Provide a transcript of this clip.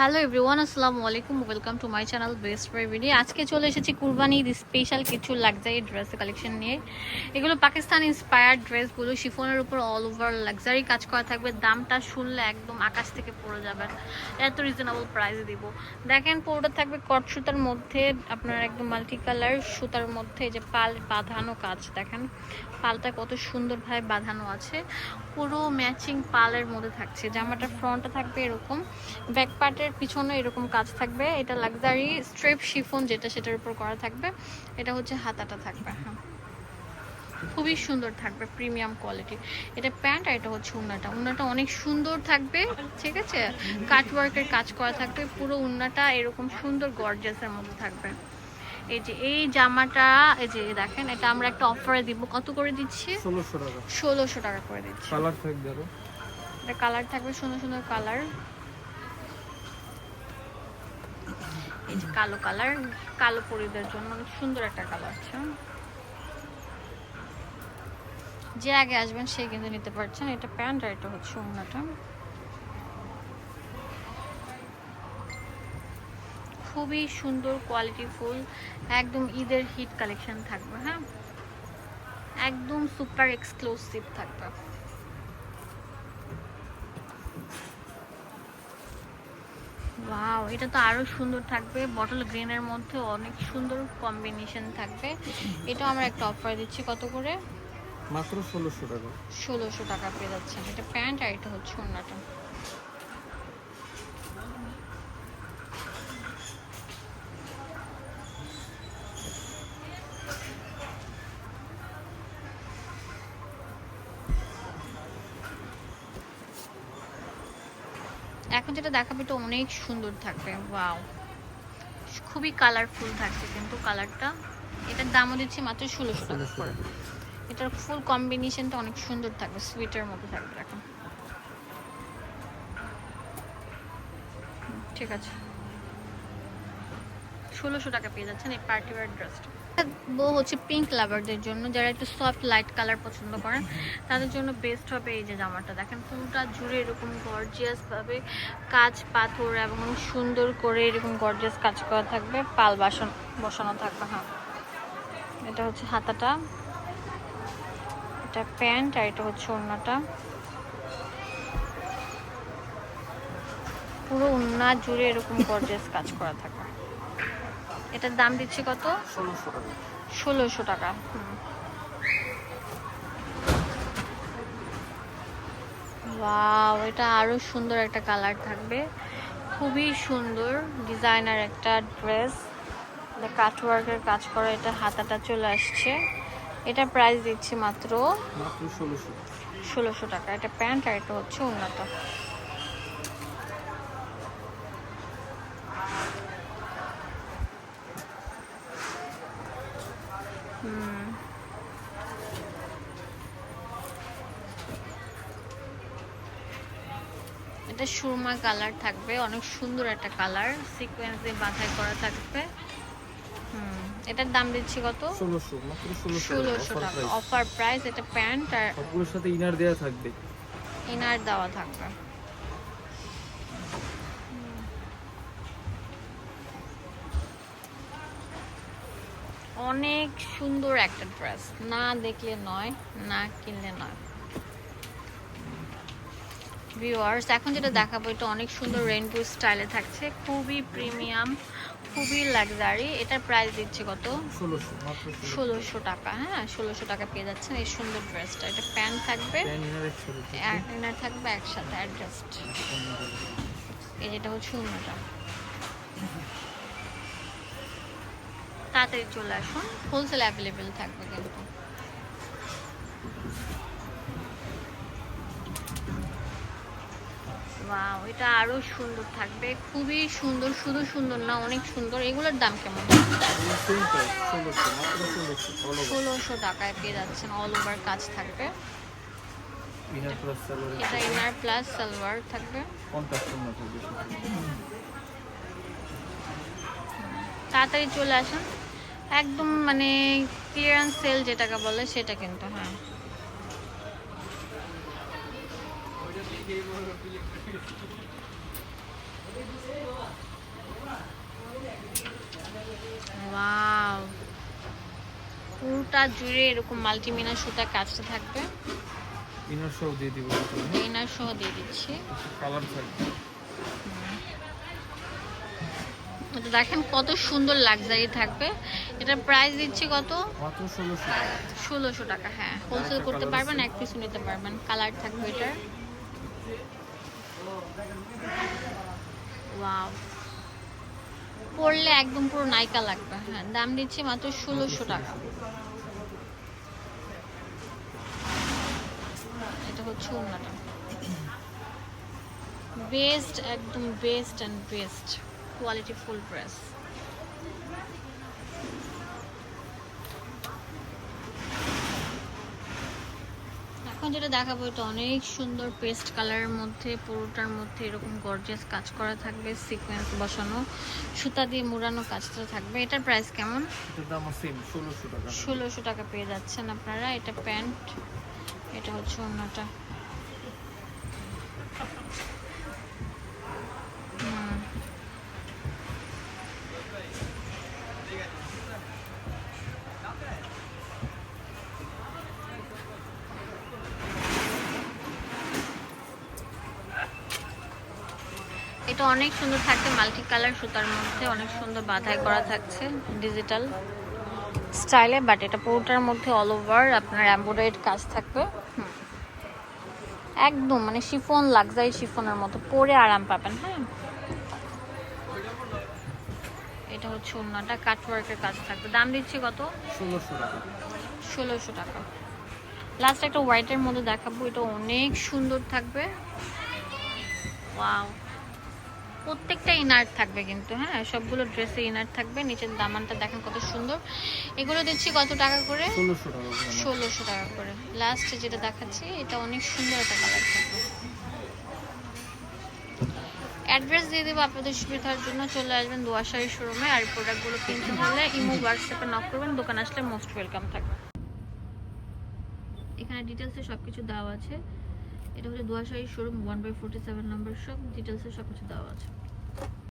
Hello everyone আসসালামু আলাইকুম welcome to my channel best video আজকে চলে এসেছি কুরবানি স্পেশাল কিছু লাক্সারি ড্রেস কালেকশন নিয়ে। এগুলো পাকিস্তান ইন্সপায়ার্ড ড্রেসগুলো শিফনের উপর অল ওভার লাক্সারি কাজ করা থাকবে। দামটা শুনলে একদম আকাশ থেকে পড়ে যাবেন এত রিজনেবল প্রাইসে দিব। দেখেন পুরোটা থাকবে কট সুতার মধ্যে, আপনার একদম মাল্টি কালার সুতার মধ্যে যে পাল বাঁধানো কাজ, দেখেন। পালটা কত সুন্দরভাবে বাঁধানো আছে। পুরো ম্যাচিং পালের মধ্যে থাকছে। জামাটার ফ্রন্টে থাকবে এরকম। ব্যাক পার্টের পিছনে এরকম কাজ থাকবে। এটা লাক্সারি স্ট্রেপ শিফন যেটা সেটার উপর করা থাকবে। এটা হচ্ছে হাতাটা থাকবে হ্যাঁ। খুবই সুন্দর থাকবে প্রিমিয়াম কোয়ালিটি এটা প্যান্ট আর এটা হচ্ছে উন্নাটা। উন্নাটা অনেক সুন্দর থাকবে ঠিক আছে? কাটওয়ার্কের কাজ করা থাকবে পুরো উন্নাটা এরকম সুন্দর গর্জাসের মধ্যে থাকবে। এই যে এই জামাটা এই যে দেখেন এটা আমরা একটা অফারে দিব। কত করে দিচ্ছি? ষোলোশো টাকা। ষোলোশো টাকা করে দিচ্ছি। কালার থাকবে এটা কালার থাকবে সুন্দর সুন্দর কালার এই যে কালো কালার, কালো পরিদের জন্য অনেক সুন্দর একটা কালার আছে। যে আগে আসবেন সে কিন্তু নিতে পারছেন। এটা প্যান্ট আর এটা হচ্ছে অন্যটা খুবই সুন্দর কোয়ালিটি ফুল। একদম ঈদের হিট কালেকশন থাকবে হ্যাঁ? একদম সুপার এক্সক্লুসিভ থাকবে। ওয়াও এটা তো আরও সুন্দর থাকবে। বটল গ্রিনের মধ্যে অনেক সুন্দর কম্বিনেশন থাকবে। এটা আমরা একটা অফার দিচ্ছি। কত করে? মাত্র ষোলোশো টাকা। ষোলোশো টাকা পেয়ে যাচ্ছেন। এটা প্যান্ট আর এটা হচ্ছে অন্যটা এখন যেটা দেখাবে এটা অনেক সুন্দর থাকবে ওয়াও। খুবই কালারফুল থাকছে কিন্তু কালারটা এটার দামও দিচ্ছি মাত্র ষোলোশো টাকা করে। এটার ফুল কম্বিনেশনটা অনেক সুন্দর থাকবে সুইটের মতো থাকবে এখন। ঠিক আছে। ষোলোশো টাকা পেয়ে যাচ্ছেন এই পার্টি ওয়ার ড্রেসটা হচ্ছে পিঙ্ক লাভারদের জন্য, যারা একটু সফট লাইট কালার পছন্দ করেন, তাদের জন্য বেস্ট হবে এই যে জামাটা। দেখেন পুরোটা জুড়ে এরকম গর্জিয়াস ভাবে কাজ পাথর এবং সুন্দর করে এরকম গর্জিয়াস কাজ করা থাকবে, পাল বাসন বসানো থাকবে হ্যাঁ। এটা হচ্ছে হাতাটা, এটা প্যান্ট আর এটা হচ্ছে ওড়নাটা। পুরো ওড়না জুড়ে এরকম গর্জিয়াস কাজ করা থাকে এটার দাম দিচ্ছি কত? ষোলোশো টাকা। ষোলোশো টাকা হুম। ওয়াও এটা আরও সুন্দর একটা কালার থাকবে। খুবই সুন্দর ডিজাইনার একটা ড্রেস। কাটওয়ার্কের কাজ করা এটা হাতাটা চলে আসছে। এটা প্রাইস দিচ্ছি মাত্র ষোলোশো টাকা। এটা প্যান্ট আর এটা হচ্ছে উন্নত। এটা সুরমা কালার থাকবে অনেক সুন্দর একটা কালার সিকোয়েন্স দিয়ে বাঁধাই করা থাকবে। হুম এটার দাম দিচ্ছি কত? ষোলোশো ষোলোশো ষোলোশো টাকা অফার প্রাইস এটা প্যান্ট আর সবগুলোর সাথে ইনার দেওয়া থাকবে। ইনার দেওয়া থাকবে। অনেক সুন্দর একটা ড্রেস না দেখলে নয় না কিনলে নয়। ভিউয়ার্স এখন যেটা দেখাবো এটা অনেক সুন্দর রেইনবো স্টাইলে থাকছে খুবই প্রিমিয়াম খুবই লাক্সারি এটার প্রাইস দিচ্ছে কত? ষোলোশো টাকা হ্যাঁ ষোলোশো টাকা পেয়ে যাচ্ছেন এই সুন্দর ড্রেসটা এটা প্যান্ট থাকবে প্যান থাকবে। ইনার থাকবে একসাথে অ্যাডজাস্ট এই যেটা হচ্ছে অন্যটা। তাড়াতাড়ি চলে আসুন হোলসেল অ্যাভেলেবেল থাকবে কিন্তু। ওয়াও এটা আরও সুন্দর থাকবে। খুবই সুন্দর শুধু সুন্দর না অনেক সুন্দর। এগুলোর দাম কেমন? ষোলোশো টাকায় পেয়ে যাচ্ছেন অল ওভার কাজ থাকবে। এটা ইনার প্লাস সালোয়ার থাকবে। থাকবে তাড়াতাড়ি চলে আসুন। একদম মানে ক্লিয়ারেন্স সেল যেটাকে বলে সেটা কিন্তু হ্যাঁ। ওয়াও পুরোটা জুড়ে এরকম মাল্টিমিনার সুতা কাজটা থাকবে। ইনার সহ দিয়ে দিব ইনার সহ দিয়ে দিচ্ছি। কালার থাকবে। আচ্ছা, দেখেন কত সুন্দর লাক্সারি থাকবে। এটা প্রাইস দিচ্ছি কত? ষোলোশো টাকা। হ্যাঁ। হোলসেল করতে পারবেন এক পিস নিতে পারবেন। কালার থাকবে এটা ওয়াও পরলে একদম পুরো নাইকা লাগবে। হ্যাঁ দাম দিচ্ছি মাত্র ষোলোশো টাকা। এটা হচ্ছে অন্যটা বেস্ট একদম best and best quality full dress এখন যেটা দেখাবো এটা অনেক সুন্দর পেস্ট কালারের মধ্যে পুরোটার মধ্যে এরকম গর্জিয়াস কাজ করা থাকবে সিকোয়েন্স বসানো সুতা দিয়ে মুড়ানো কাজটা থাকবে। এটার প্রাইস কেমন? ষোলোশো টাকা। পেয়ে যাচ্ছেন আপনারা। এটা প্যান্ট এটা হচ্ছে অন্যটা এটা অনেক সুন্দর থাকছে মাল্টি কালার সুতার মধ্যে অনেক সুন্দর বাধাই করা থাকছে ডিজিটাল স্টাইলে বাট এটা পুরোটার মধ্যে অল ওভার আপনার এমব্রয়ডারিড কাজ থাকবে। একদম মানে শিফন লাক্সারি শিফনের মতো পরে আরাম পাবেন হ্যাঁ। এটা হচ্ছে অন্যটা কাটওয়ার্কের কাজ থাকবে। দাম দিচ্ছি কত? ষোলোশো টাকা। ষোলোশো টাকা। লাস্ট একটা হোয়াইটের মধ্যে দেখাবো এটা অনেক সুন্দর থাকবে। ওয়াও প্রত্যেকটা ইনার থাকবে কিন্তু হ্যাঁ? সবগুলো ড্রেসে ইনার থাকবে নিচের দামানটা দেখেন কত সুন্দর। এগুলো দিচ্ছি কত টাকা করে? ষোলোশো টাকা করে। লাস্টে যেটা দেখাচ্ছি এটা অনেক সুন্দর একটা কালার থাকবে। অ্যাড্রেস দিয়ে দেবো আপনাদের সুবিধার জন্য। চলে আসবেন দোয়াশাড়ি শোরুমে আর প্রোডাক্টগুলো কিনতে হলে ইমো হোয়াটসঅ্যাপে নক করবেন। দোকান আসলে মোস্ট ওয়েলকাম থাকবে। এখানে ডিটেলসে সব কিছু দেওয়া আছে। এটা হচ্ছে দুয়াশাহী showroom one by forty seven number সব ডিটেলসে সব কিছু দেওয়া আছে।